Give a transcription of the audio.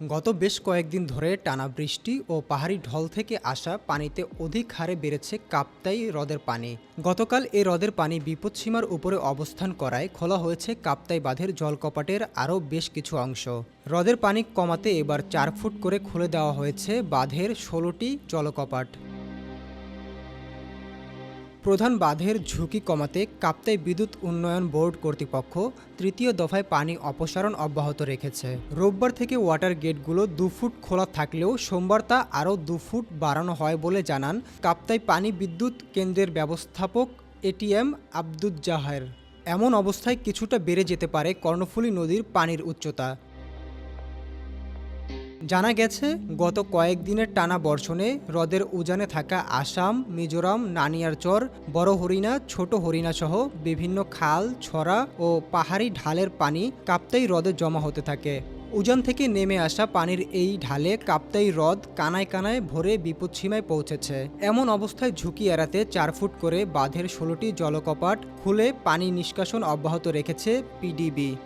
গত বেশ কয়েকদিন ধরে টানা বৃষ্টি ও পাহাড়ি ঢল থেকে আসা পানিতে অধিক হারে বেড়েছে কাপ্তাই হ্রদের পানি। গতকাল এই হ্রদের পানি বিপদসীমার উপরে অবস্থান করায় খোলা হয়েছে কাপ্তাই বাঁধের জলকপাটের আরও বেশ কিছু অংশ। হ্রদের পানি কমাতে এবার চার ফুট করে খুলে দেওয়া হয়েছে বাঁধের ষোলোটি জলকপাট। প্রধান বাঁধের ঝুঁকি কমাতে কাপ্তাই বিদ্যুৎ উন্নয়ন বোর্ড কর্তৃপক্ষ তৃতীয় দফায় পানি অপসারণ অব্যাহত রেখেছে। রোববার থেকে ওয়াটার গেটগুলো দু ফুট খোলা থাকলেও সোমবার তা আরও দু ফুট বাড়ানো হয় বলে জানান কাপ্তাই পানি বিদ্যুৎ কেন্দ্রের ব্যবস্থাপক এটিএম আব্দুজ্জাহের। এমন অবস্থায় কিছুটা বেড়ে যেতে পারে কর্ণফুলী নদীর পানির উচ্চতা। জানা গেছে, গত কয়েকদিনের টানা বর্ষণে হ্রদের উজানে থাকা আসাম, মিজোরাম নানিয়ারচর বড় হরিণা, ছোট হরিণা সহ বিভিন্ন খাল, ছড়া ও পাহাড়ি ঢালের পানি কাপ্তাই হ্রদে জমা হতে থাকে। উজান থেকে নেমে আসা পানির এই ঢালে কাপ্তাই হ্রদ কানায় কানায় ভরে বিপদসীমায় পৌঁছেছে। এমন অবস্থায় ঝুঁকি এড়াতে চার ফুট করে বাঁধের ষোলোটি জলকপাট খুলে পানি নিষ্কাশন অব্যাহত রেখেছে পিডিবি।